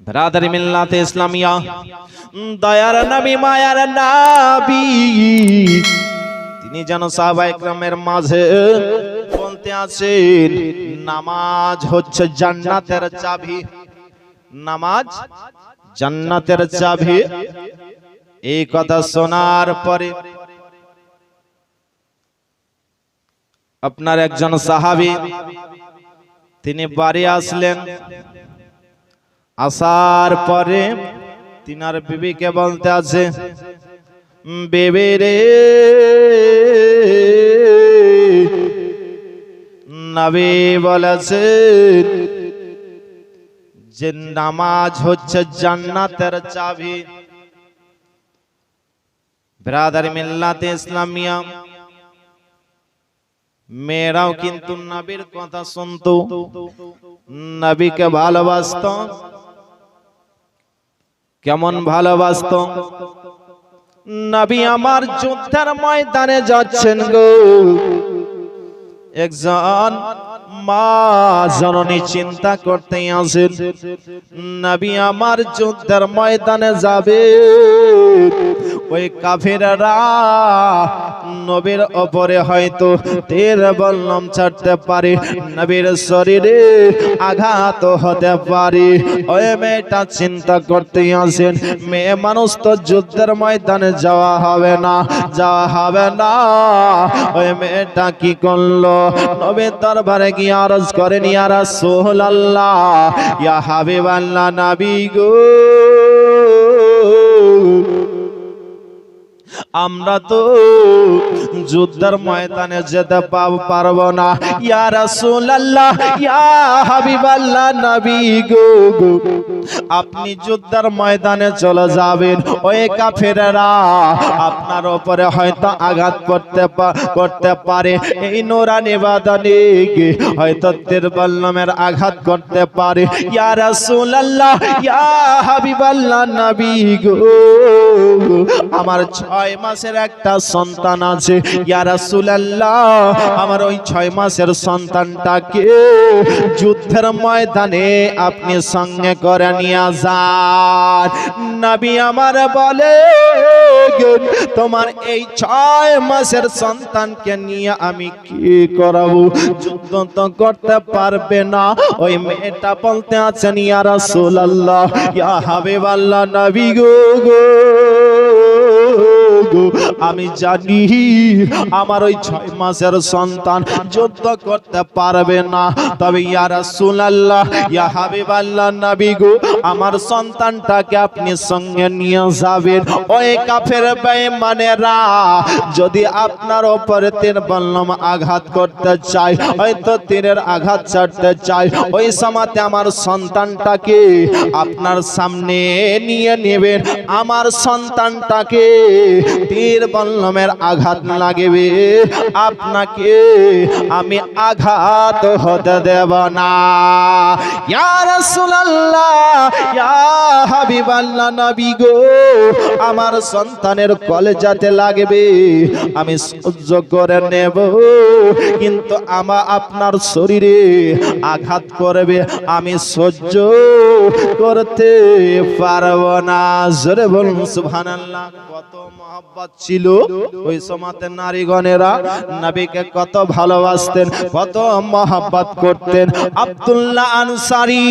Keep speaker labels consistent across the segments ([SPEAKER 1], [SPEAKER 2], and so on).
[SPEAKER 1] ব্রাদারি মিল্লাতে ইসলামিয়া। দয়ার নবী, মায়ার নবী। তিনি যেন সাহাবা একরামের মাঝে বলতে আছেন, নামাজ হচ্ছে জান্নাতের চাবি। নামাজ জান্নাতের চাবি। এই কথা শোনার পরে আপনার একজন সাহাবী, তিনি বাড়ি আসলেন। আসার পরে তিনার বিবিকে বলতে আছে বেবে রে, নবী বলেছেন যে নামাজ হচ্ছে জান্নাতের চাবি। ব্রাদার মিল্লাতে ইসলামিয়া, মেয়েরাও কিন্তু নবীর কথা শুনতো, নবীকে ভালোবাসত কেমন ভালোবাসত? নবী আমার যুদ্ধের ময়দানে যাচ্ছেন গো। একজন মা জননী চিন্তা করতে আসেন নবী আমার যুদ্ধের ময়দানে যাবে। ওই কাফেররা নবীর ওপরে হয়তো তীর বল্লম ছাড়তে পারে, নবীর শরীরে আঘাত হতে পারে। ওই মেয়েটা চিন্তা করতে আসেন, মেয়ে মানুষ তো যুদ্ধের ময়দানে যাওয়া হবে না, যাওয়া হবে না। ওই মেয়েটা কি করল? নবীর দরবারে গিয়ে আরজ করেন, ইয়া রাসূলুল্লাহ, ইয়া হাবিবাল্লাহ, নবী গো। আমরা তো যুদ্ধের ময়দানে যেতে পারব না। ইয়া রাসূলুল্লাহ, ইয়া হাবিবাল্লাহ, নবী গো গো। আপনি যুদ্ধের ময়দানে চলে যাবেন। ওই কাফেরেরা আপনার উপরে হয়তো আঘাত করতে করতে পারে। এই নোরানি বাদানে হয়তো তিরবল্লমের আঘাত করতে পারে। ইয়া রাসূলুল্লাহ, ইয়া হাবিবাল্লাহ, নবী গো। আমার ছয় মাসের একটা সন্তান আছে। ইয়া রাসূলুল্লাহ, আমার ওই ছয় মাসের সন্তানটাকে যুদ্ধের ময়দানে আপনি সঙ্গে করে নিয়ে যান। নবী আমার বলে, তোমার এই ছয় মাসের সন্তানকে নিয়ে আমি কি করাবো? যুদ্ধ তো করতে পারবে না। ওই মেয়েটা বলতে আছেন, ইয়া রাসূলুল্লাহ, ইয়া হাবিবাল্লাহ নবী গো গো। আমি জানি আমার ওই ছয় মাসের সন্তান যুদ্ধ করতে পারবে না। তবে ইয়া রাসূলুল্লাহ, ইয়া হাবিবাল্লাহ নবী গো, আমার সন্তানটাকে আপনি সঙ্গে নিয়ে যাবেন। ওই কাফের বেঈমানেরা যদি আপনার ওপরে তীর বললাম আঘাত করতে চাই হয়তো তীরের আঘাত ছাড়তে চাই ওই সময়তে আমার সন্তানটাকে আপনার সামনে নিয়ে নেবেন। আমার সন্তানটাকে তীর বল্লমের আঘাত লাগবে। আপনাকে আমি আঘাত হতে দেব না। গো, আমার সন্তানের কলেজাতে লাগবে। আমি সহ্য করে নেব, কিন্তু আমা আপনার শরীরে আঘাত করবে। আমি সহ্য করতে পারব না। জোরে বলুন, সুবহানাল্লাহ, কত মহব্বত। ছিল ওই সমাতের নারীগণেরা নবীকে কত ভালোবাসতেন, কত মহব্বত করতেন আব্দুল্লাহ আনসারি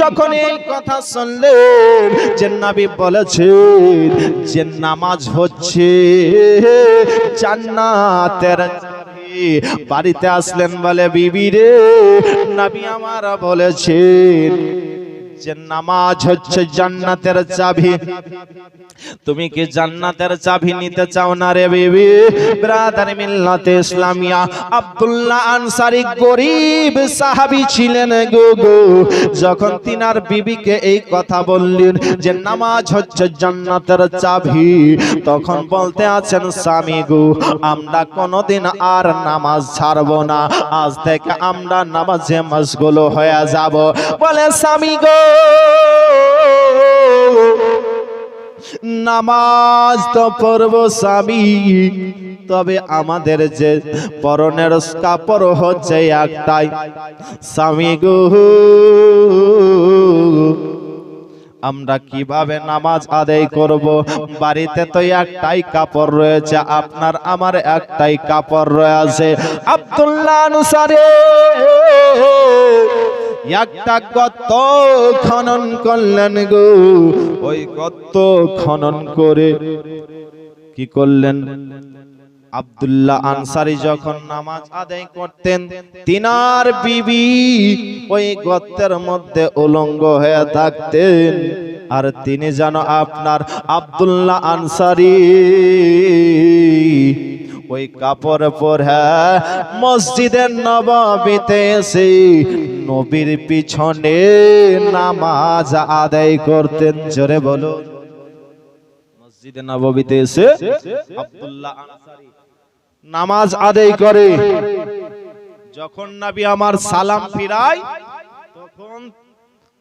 [SPEAKER 1] যখন এই কথা শুনলেন যে নবী বলেছেন যে নামাজ হচ্ছে জান্নাতের। বাড়িতে আসলেন বলে, বিবি রে, নবী আমার বলেছেন যে নামাজ হচ্ছে জান্নাতের চাবি। তুমি কি জান্নাতের চাবি নিতে চাও না রে বেবি? ব্রাদার মিল্লাতে ইসলামিয়া, আব্দুল্লাহ আনসারি গরিব ছিলেন যখন তিনার বিবিকে এই কথা বললেন যে নামাজ হচ্ছে জান্নাতের চাবি, তখন বলতে আছেন, স্বামী গো, আমরা কোনোদিন আর নামাজ ছাড়বো না। আজ থেকে আমরা নামাজে মশগুল হয়ে যাব। বলে, স্বামী গো নামাজ তো পড়ব স্বামী, তবে আমাদের যে পরনের কাপড় হচ্ছে একটাই। স্বামী গো, আমরা কীভাবে নামাজ আদায় করব? বাড়িতে তো একটাই কাপড় রয়েছে, আপনার আমার একটাই কাপড় রয়েছে। আব্দুল্লাহ আনসারে একটা গর্ত খনন করলেন গো। ওই গর্ত খনন করে কি করলেন? আব্দুল্লাহ আনসারি যখন নামাজ আদায় করতেন, তিনার বিবি ওই গর্তের মধ্যে উলঙ্গ হয়ে থাকতেন। আর তিনি যেন আপনার আব্দুল্লাহ আনসারি ওই কাপড় পরে মসজিদের নবাবিতে এসে নবীর পিছনে নামাজ আদায় করতেন। জোরে বলো। মসজিদে নববীতে এসে আব্দুল্লাহ নামাজ আদায় করে। যখন নবী আমার সালাম ফিরায়, তখন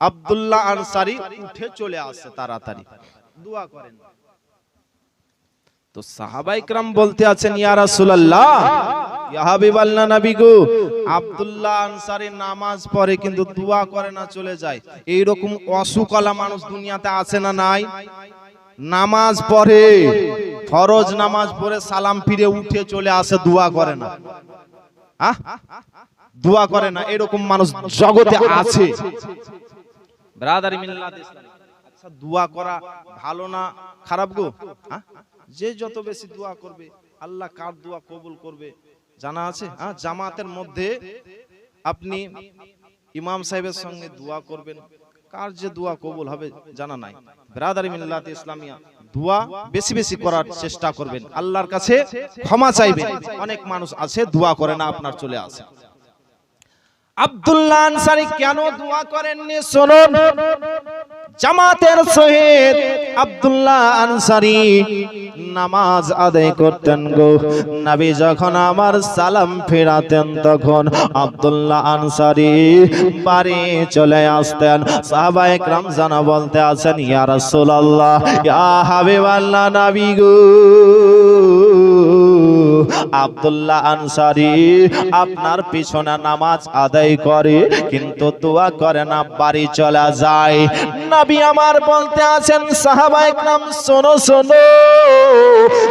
[SPEAKER 1] আব্দুল্লাহ আনসারী উঠে চলে আসে তাড়াতাড়ি। দোয়া করেন। তো সাহাবাইকরাম বলতে আছেন ইয়া রাসূলুল্লাহ। গো। নামাজ পড়ে কিন্তু করে না চলে যায়। মানুষ দুনিয়াতে না নাই? নামাজ পড়ে নামাজ পড়ে সালাম ফিরে উঠে চলে আসে দোয়া করে না। আহ? দোয়া করে না এরকম মানুষ জগতে আছে। আচ্ছা, দোয়া করা ভালো না খারাপ গো? হ্যাঁ যে যত বেশি দোয়া করবে, আল্লাহ কার দোয়া কবুল করবে? জানা আছে? হ্যাঁ জামাতের মধ্যে আপনি ইমাম সাহেবের সঙ্গে দোয়া করবেন। কার যে দোয়া কবুল হবে জানা নাই। ব্রাদারি মিল্লাত ইসলামিয়া, দোয়া বেশি বেশি করার চেষ্টা করবেন। আল্লাহর কাছে ক্ষমা চাইবেন। অনেক মানুষ আছে, দোয়া করে না, আপনার চলে আসে। আব্দুল্লাহ আনসারি কেন দোয়া করেননি? শুনুন। জামাতের সহিত আব্দুল্লাহ আনসারি নামাজ আদায় করতেন গো। নবী যখন আমার সালাম ফেরাতেন তখন আব্দুল্লাহ আনসারি বাড়ি চলে আসতেন। সাহবায়ক জানা বলতে আছেন, ইয়া রাসূলুল্লাহ, ইয়া হাবিবাল্লাহ, নবী গো। আবদুল্লাহ আনসারি, আপনার পিছনে নামাজ আদায় করে, কিন্তু দোয়া করে না, বাড়ি চলে যায়। নাবি আমার বলতে আছেন সাহাবাই নাম শোনো শোনো,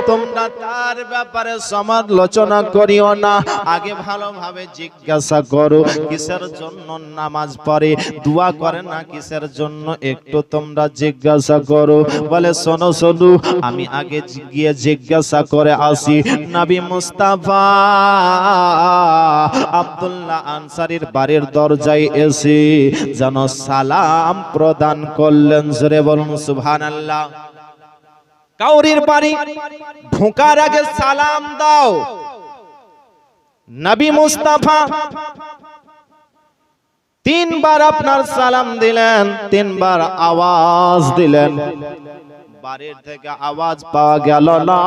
[SPEAKER 1] তোমরা তার ব্যাপারে সমালোচনা করিও না, আগে ভালোভাবে জিজ্ঞাসা করো, কিসের জন্য নামাজ পড়ে, দোয়া করে না, কিসের জন্য একটু তোমরা জিজ্ঞাসা করো, বলে, শোনো শোনো, আমি আগে গিয়ে জিজ্ঞাসা করে আসি। নাবি মুস মুস্তাফা আব্দুল্লাহ আনসারির বাড়ির দরজায় এসে যেন সালাম প্রদান করলেন। বলুন, সুবহানাল্লাহ। কাউরির বাড়ি আগে সালাম দাও। নবী মুস্তাফা তিনবার আপনার সালাম দিলেন, তিনবার আওয়াজ দিলেন। বাড়ির থেকে আওয়াজ পাওয়া গেল না।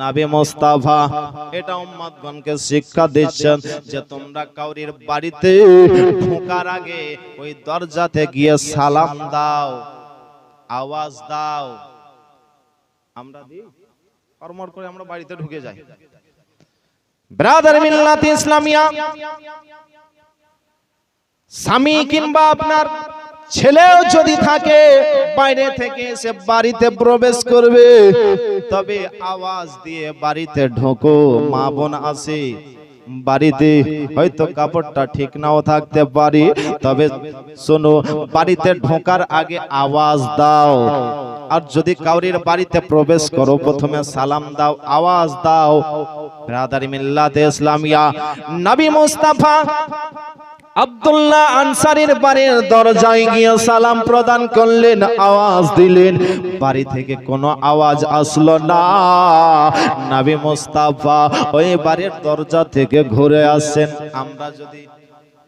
[SPEAKER 1] নাবি মোস্তাফা, এটা উম্মাদগণকে শিক্ষা দিচ্ছেন যে তোমরা কাউরির বাড়িতে ঢোকার আগে ওই দরজাতে গিয়ে সালাম দাও, আওয়াজ দাও। আমরা দিই? কর্মর করে আমরা বাড়িতে ঢুকে যাই। ব্রাদার মিল্লাত ইসলামিয়া, স্বামী কিংবা আপনার ছেলেও যদি থাকে, বাইরে থেকে সে বাড়িতে প্রবেশ করবে। তবে আওয়াজ দিয়ে বাড়িতে ঢোকো, মা বোন আসে বাড়িতে হয়তো কাপড়টা ঠিক নাও থাকতে পারি, তবে শোনো, বাড়িতে ঢোকার আগে আওয়াজ দাও। আর যদি কাউরির বাড়িতে প্রবেশ করো, প্রথমে সালাম দাও, আওয়াজ দাও। ব্রাদারি মিল্লাতে ইসলামিয়া, নবী মুস্তাফা আব্দুল্লাহ আনসারির বাড়ির দরজায় গিয়ে সালাম প্রদান করলেন, আওয়াজ দিলেন, বাড়ি থেকে কোনো আওয়াজ আসলো না। নবী মুস্তাফা ওই বাড়ির দরজা থেকে ঘুরে আসছেন আমরা যদি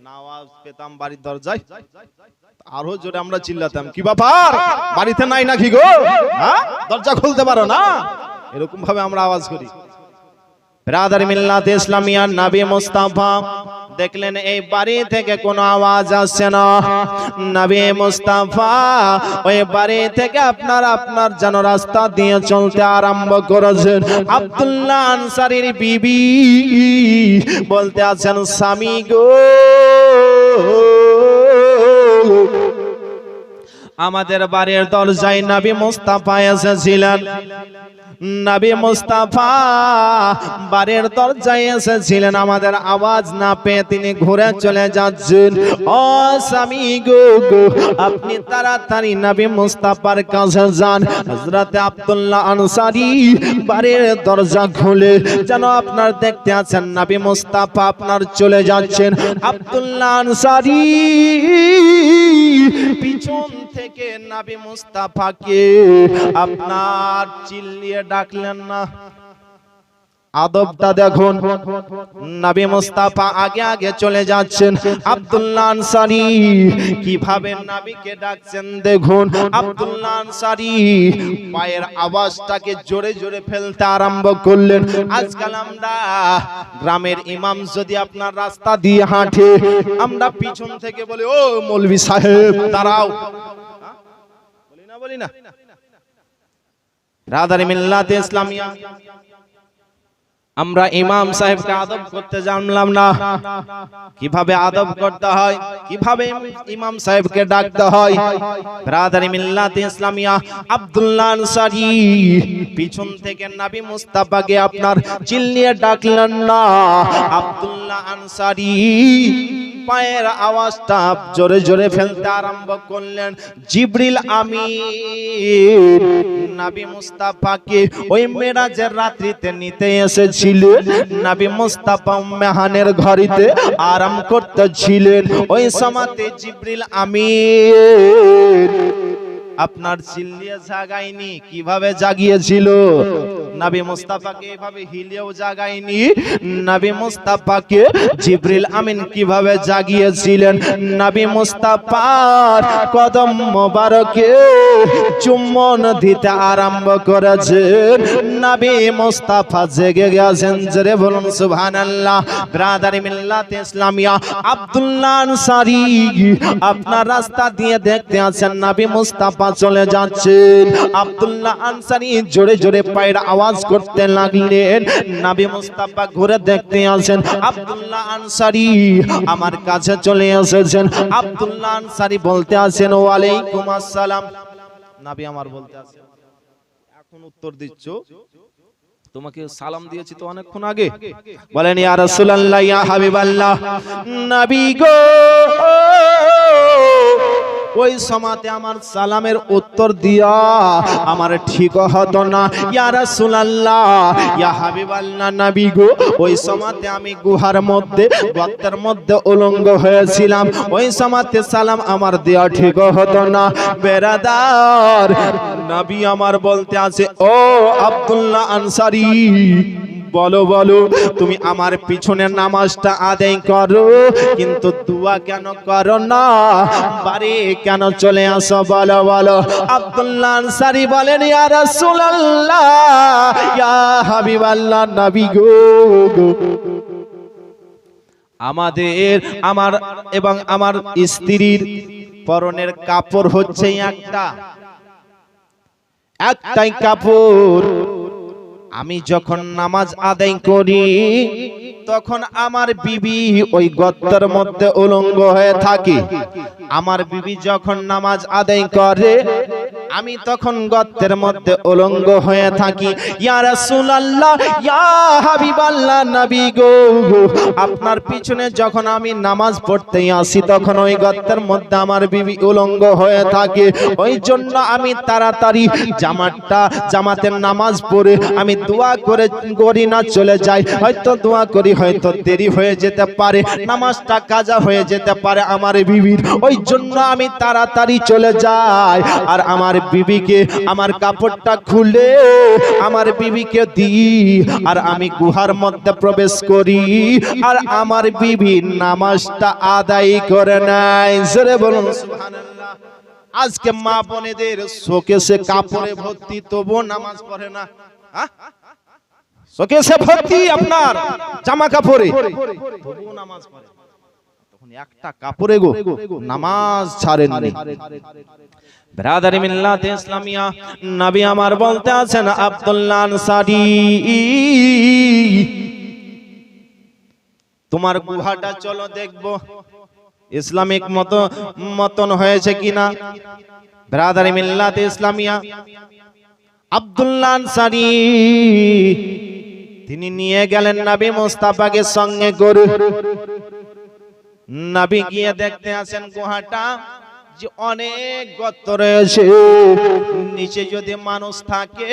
[SPEAKER 1] না আওয়াজ পেতাম বাড়ির দরজায়, আরও জোরে আমরা চিল্লাতাম। কি ব্যাপার? বাড়িতে নাই নাকি গো? হ্যাঁ? দরজা খুলতে পারো না? এরকম ভাবে আমরা আওয়াজ করি। ব্রাদার মিল্লাত ইসলামিয়া নবী মুস্তাফা দেখলেন এই বাড়ি থেকে কোনো আওয়াজ আসছে না। নবী মুস্তাফা, ওই বাড়ি থেকে আপনার আপনার যেন রাস্তা দিয়ে চলতে আরম্ভ করেছেন। আব্দুল্লাহ আনসারির বিবি বলতে আছেন, স্বামী গো, আমাদের বাড়ির দরজায় নবী মুস্তাফা এসেছিলেন। নবী মুস্তাফা বাড়ির দরজায় এসেছিলেন। আমাদের আওয়াজ না পেয়ে তিনি ঘুরে চলে যাচ্ছেন। ও স্বামী গো গো, আপনি তাড়াতাড়ি নবী মুস্তাফার কাছে যান। হযরতে আব্দুল্লাহ আনসারী বাড়ির দরজা খুলে যেন আপনার দেখতে আছেন। নবী মুস্তাফা আপনার চলে যাচ্ছেন। আব্দুল্লাহ আনসারী পিছন থেকে নবী মুস্তাফাকে আপনার চিল্লিয়ে ডাকলেন না। আদবটা দেখুন, নবী মুস্তাফা আগে আগে চলে যাচ্ছেন। আব্দুল্লাহ আনসারী, কীভাবে নবীকে ডাকছেন দেখুন। আব্দুল্লাহ আনসারী পায়ের আওয়াজটাকে জোরে জোরে ফেলতে আরম্ভ করলেন। আজকাল আমরা গ্রামের ইমাম যদি আপনার রাস্তা দিয়ে হাঁটে, আমরা পিছন থেকে বলি, ও মৌলভী সাহেব, দাঁড়াও। বলি না বলি না। রাধারি মিল্লাতে ইসলামিয়া। আমরা ইমাম সাহেবকে আদব করতে জানলাম না। কীভাবে আদব করতে হয়, কীভাবে ইমাম সাহেবকে ডাকতে হয়। ব্রাদারি মিল্লাত ইসলামিয়া, আব্দুল্লাহ আনসারী। পিছন থেকে নবী মুস্তাফাকে আপনার চিল্লিয়ে ডাকলেন না, আব্দুল্লাহ আনসারী। পায়ের আওয়াজটা জোরে জোরে ফেলতে আরম্ভ করলেন। জিবরিল আমি নাবি মুস্তাফাকে ওই মেরাজের রাত্রিতে নিতে এসেছিলেন। নাবি মুস্তাফা মেহানের ঘরিতে আরাম করতেছিলেন। ওই সমাতে জিবরিল আমিন আপনার চিল্লিয়ে জাগায়নি, কীভাবে জাগিয়েছিল? নবী মুস্তাফাকে এভাবে হিলিয়েও জাগায়নি, নবী মুস্তাফাকে জিবরিল আমিন কীভাবে জাগিয়েছিলেন? নবী মুস্তাফার কদম মোবারকে চুম্বন দিতে আরম্ভ করেছেন। নবী মুস্তাফা জেগে গেছেন, জেরে বলুন, সুবহানাল্লাহ। ব্রাদারি মিল্লাত ইসলামিয়া, আব্দুল্লাহ আনসারী, আপনার রাস্তা দিয়ে দেখতে আছেন নবী মুস্তাফা চলে যাচ্ছেন। আব্দুল্লাহ আনসারী জোরে জোরে পায়ের আওয়াজ করতে লাগলেন। নবী মুস্তাফা ঘুরে দেখতে আছেন আব্দুল্লাহ আনসারী আমার কাছে চলে এসেছেন। আব্দুল্লাহ আনসারী বলতে আছেন ওয়ালাইকুম আসসালাম। নবী আমার বলতে আছেন এখন উত্তর দিচ্ছ? তোমাকে সালাম দিয়েছি তো অনেকক্ষণ আগে। বলেন, ইয়া রাসূলুল্লাহ, ইয়া হাবিবাল্লাহ। নবী গো ওই সমাতে আমার সালামের উত্তর দিয়া আমার ঠিক হতো না। ইয়া রাসূলুল্লাহ, ইয়া হাবিবাল্লাহ নবী গো, ওই সমাতে আমি গুহার মধ্যে, গর্তের মধ্যে উলঙ্গ হয়েছিলাম। ওই সমাতে সালাম আমার দেয়া ঠিক হতো না। বেরাদার, নবী আমার বলতে আছে, ও আব্দুল্লাহ আনসারী বলো বলো, তুমি আমার পিছনে নামাজটা আদায় করো, কিন্তু দুয়া কেন করো না? বাড়ি কেন চলে আসো? বলো বলো। আব্দুল্লাহ আনসারী বলেন, ইয়া রাসূলুল্লাহ, ইয়া হাবিবাল্লাহ নবী গো। আমাদের, আমার এবং আমার স্ত্রীর পরনের কাপড় হচ্ছে একটা। একটাই কাপড়। আমি যখন নামাজ আদায় করি তখন আমার বিবি ওই গত্তর মধ্যে উলঙ্গ হয়ে থাকে। আমার বিবি যখন নামাজ আদায় করে আমি তখন গর্তের মধ্যে উলঙ্গ হয়ে থাকি। ইয়া রাসূলুল্লাহ, ইয়া হাবিবাল্লাহ, নবী গো। আপনার পিছনে যখন আমি নামাজ পড়তে আসি, তখন ওই গর্তের মধ্যে আমার বিবি উলঙ্গ হয়ে থাকে। ওই জন্য আমি তাড়াতাড়ি জামাতটা, জামাতের নামাজ পড়ে আমি দোয়া করে, করি না চলে যাই। হয়তো দোয়া করি, হয়তো দেরি হয়ে যেতে পারে। নামাজটা কাজা হয়ে যেতে পারে আমার বিবির। ওই জন্য আমি তাড়াতাড়ি চলে যাই। আর আমার বিবিকে, আমার কাপড়টা খুলে, আমার বিবিকে দিই, আর আমি গুহার মধ্যে প্রবেশ করি, আর আমার বিবি নামাজটা আদায় করে নাই জোরে বলুন আজকে মা বোনেদের শোকেসে কাপড়ে ভর্তি তবু নামাজ পড়ে না? শোকেসে ভর্তি আপনার জামা কাপড়ে তবু নামাজ পড়ে। একটা কাপড়ে গো, নামাজ মিল্লাত ইসলামিয়া, নবী আমার বলতে আছেন, আব্দুল্লাহ তোমার গুহাটা চলো দেখব, ইসলামিক মত, মতন হয়েছে কিনা। ব্রাদারি মিল্লাত ইসলামিয়া, আব্দুল্লাহ আনসারী, তিনি নিয়ে গেলেন নবী মুস্তাফাকে সঙ্গে করে। নবী গিয়ে দেখতে আসেন গুহাটা যে অনেক গর্ত রয়েছে। নিচে যদি মানুষ থাকে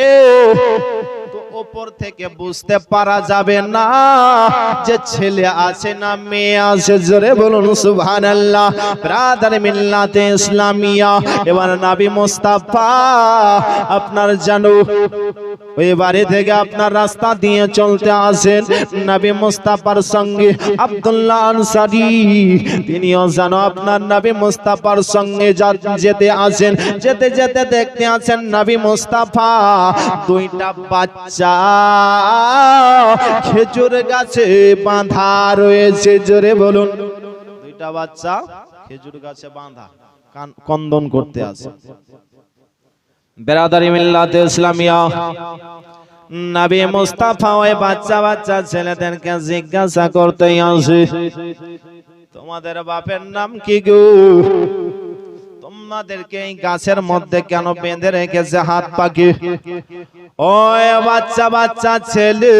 [SPEAKER 1] তো ওপর থেকে বুঝতে পারা যাবে না যে ছেলে আছে না মেয়ে আছে। জোরে বলুন সুবহানাল্লাহ। ব্রাদার মিল্লাতে ইসলামিয়া। এবার নবী মুস্তাফা। আপনার জানো। ওই বাড়ি থেকে আপনার রাস্তা দিয়ে চলতে আসেন নবী মুস্তাফার সঙ্গে আব্দুল্লাহ আনসারি। তিনিও জানো আপনার নবী মুস্তাফার সঙ্গে যেতে আসেন। যেতে যেতে দেখতে আছেন নবী মুস্তাফা। দুইটা বাচ্চা খেজুর গাছে বাঁধা রয়েছে। জোরে বলুন। দুইটা বাচ্চা খেজুর গাছে বাঁধা। কান- কন্দন করতে আছে বেরাদারি মিল্লাতে ইসলামিয়া নবী মুস্তাফা ওই বাচ্চা বাচ্চা ছেলেদেরকে জিজ্ঞাসা করতে আসে তোমাদের বাপের নাম কি গো তোমাদেরকে এই গাছের মধ্যে কেন বেঁধে রেখেছে হাত পাকে ওই বাচ্চা বাচ্চা ছেলে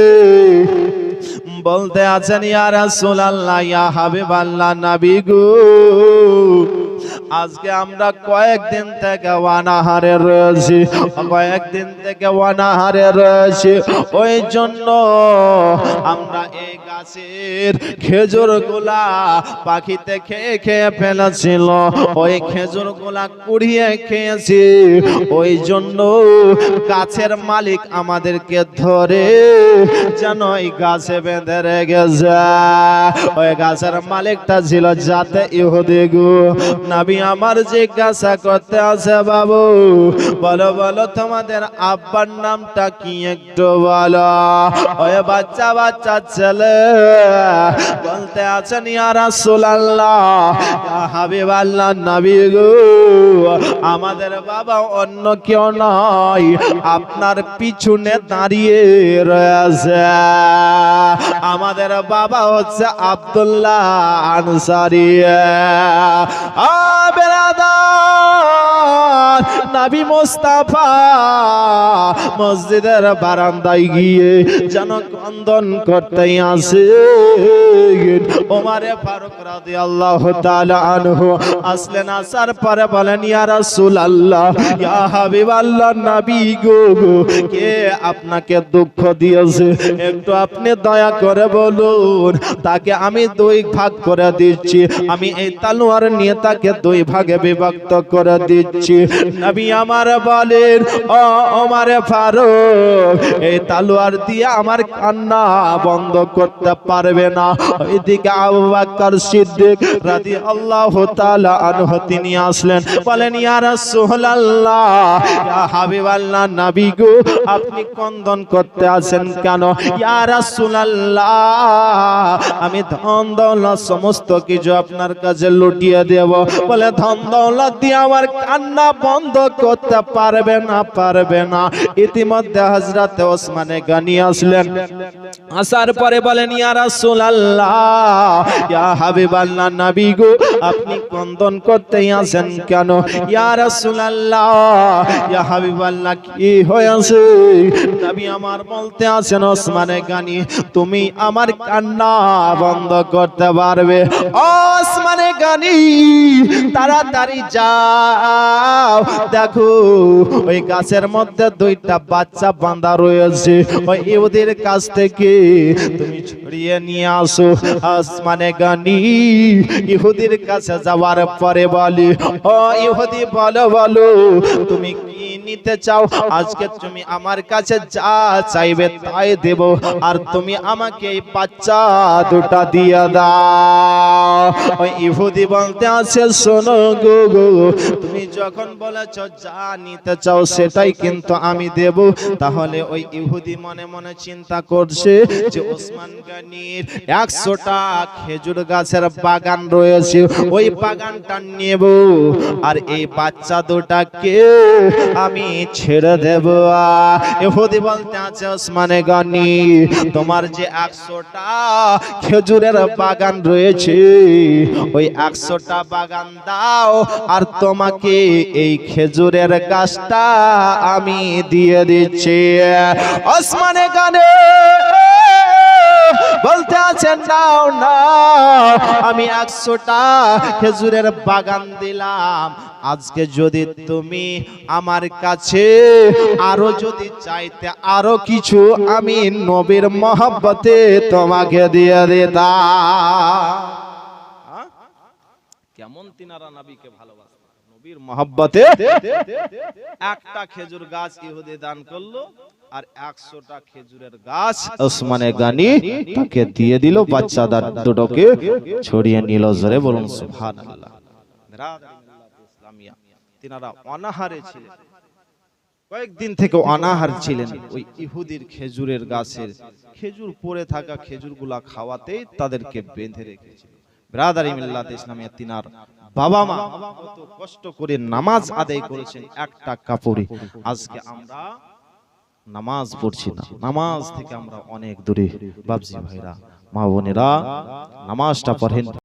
[SPEAKER 1] বলতে আছেন ইয়া রাসূলুল্লাহ ইয়া হাবিবাল্লাহ নবী গো আজকে আমরা কয়েকদিন থেকে ওয়ানাহারে রয়েছি, কয়েকদিন থেকে ওয়ানাহারে রয়েছি। ওই জন্য আমরা এই গাছের খেজুরগুলা পাখিতে খেয়ে খেয়ে ফেলেছিল, ওই খেজুরগুলা কুড়িয়ে খেয়েছি। ওই জন্য গাছের মালিক আমাদেরকে ধরে যেন ওই গাছে বেঁধে রেখেছে। ওই গাছের মালিকটা ছিল যাতে ইহুদি গো, নাবি আমার জিজ্ঞাসা করতে আছে, বাবু। বলো বলো, তোমাদের আব্বার নামটা কি একটু বলো। ওই বাচ্চা বাচ্চা ছেলে, বলতে আছেন, ইয়া রাসূলুল্লাহ। ইয়া হাবিবাল্লাহ নবী গো। আমাদের বাবা অন্য কেউ নয়, আপনার পিছনে দাঁড়িয়ে রয়েছে। আমাদের বাবা হচ্ছে আব্দুল্লাহ আনসারি আ বেরাদার নবী মোস্তাফা মসজিদের বারান্দায় গিয়ে যেন কন্দন করতে আসে। ওমারে ফারুক তাআলা আনহু আসলেন, আসার পরে বলেন কে আপনাকে দুঃখ দিয়েছে? একটু আপনি দয়া করে বলুন, তাকে আমি দুই ভাগ করে দিচ্ছি। আমি এই তালোয়ার নিয়ে তাকে দুই ভাগে বিভক্ত করে দিচ্ছি। নবী আমার বলেন, ও ওমারে ফারুক, এই তালোয়ার দিয়ে আমার কান্না বন্ধ করতে পারবে না। ওইদিকে আবু বকর সিদ্দিক রাদিয়াল্লাহু তাআলা আনহু, তিনি আসলেন, বলেন, ইয়া রাসূলুল্লাহ, ইয়া হাবিবাল্লাহ, নবী গো, আপনি কন্দন করতে আছেন কেন? ইয়া রাসূলুল্লাহ, আমি ধন দৌলত সমস্ত কিছু আপনার কাছে লুটিয়ে দেব। বলে, ধন দৌলত দিয়ে আমার কান্না বন্ধ করতে পারবে না পারবে না। ইতিমধ্যে হযরতে ওসমানে গানি আসলেন। আসার পরে বলেন, ইয়া রাসূলুল্লাহ, ইয়া হাবিবাল্লাহ নবী গো, আপনি কন্দন করতে আসেন কেন? ইয়া রাসূলুল্লাহ, ইয়া হাবিবাল্লাহ, কি হয়েছে? নবী আমার বলতে আছেন ওসমানে গানি, তুমি আমার কান্না বন্ধ করতে পারবে। ওসমানে গানি, তাড়াতাড়ি যাও, দেখো, ওই গাছের মধ্যে দুইটা বাচ্চা বাঁধা রয়েছে। ওই ইহুদির কাছ থেকে তুমি ছড়িয়ে নিয়ে আসো আসমানে গানি। ইহুদির কাছে যাওয়ার পরে বলি, ও ইহুদি, বলো বলো, তুমি কি নিতে চাও? আজকে তুমি আমার কাছে যা চাইবে তাই দেব, আর তুমি আমাকে এই বাচ্চা দুটা দিয়ে দাও। ওই ইহুদি বলতে আছে, শোনো গো গো, তুমি যখন বলেছ যা নিতে চাও সেটাই কিন্তু আমি দেব। তাহলে ওই ইহুদি মনে মনে চিন্তা করছে যে ওসমান গানির একশোটা খেজুর গাছের বাগান রয়েছে ওই বাগানটা নেব আর এই বাচ্চা দুটাকে আমি ছেড়ে দেব। এহুদি বলতে আছে ওসমানে গনি তোমার যে একশোটা খেজুরের বাগান রয়েছে ওই একশোটা বাগান দাও আর তোমাকে এই খেজুরের গাছটা আমি দিয়ে দিচ্ছি। ওসমানে গানে! বলতে আছেন নাও না আমি একশোটা খেজুরের বাগান দিলাম। আজকে যদি তুমি আমার কাছে আরও যদি চাইতে, আরও কিছু, আমি নবীর মহব্বতে তোমাকে দিয়ে দিতাম। কেমন তিনারা নবীকে ভালোবাসে নবীর মহব্বতে একটা খেজুর গাছ ইহুদি দান করল আর একশোটা খেজুরের গাছ ওসমানে গানি তাকে দিয়ে দিল বাচ্চাদার দুটোকে ছড়িয়ে নিল জোরে বলুন ইসলামিয়া তিনারা অনাহারে ছিলেন। কয়েকদিন থেকে অনাহার ছিলেন ওই ইহুদির খেজুরের গাছের। খেজুর পড়ে থাকা খেজুরগুলা খাওয়াতেই তাদেরকে বেঁধে রেখেছিল। ব্রাদারি ইসলামিয়া তিনার বাবা মা কত কষ্ট করে নামাজ আদায় করেছেন একটা কাপড়ে। আজকে আমরা নামাজ পড়ছি না। নামাজ থেকে আমরা অনেক দূরে। বাবজি ভাইরা মা বোনেরা নামাজটা পড়েন।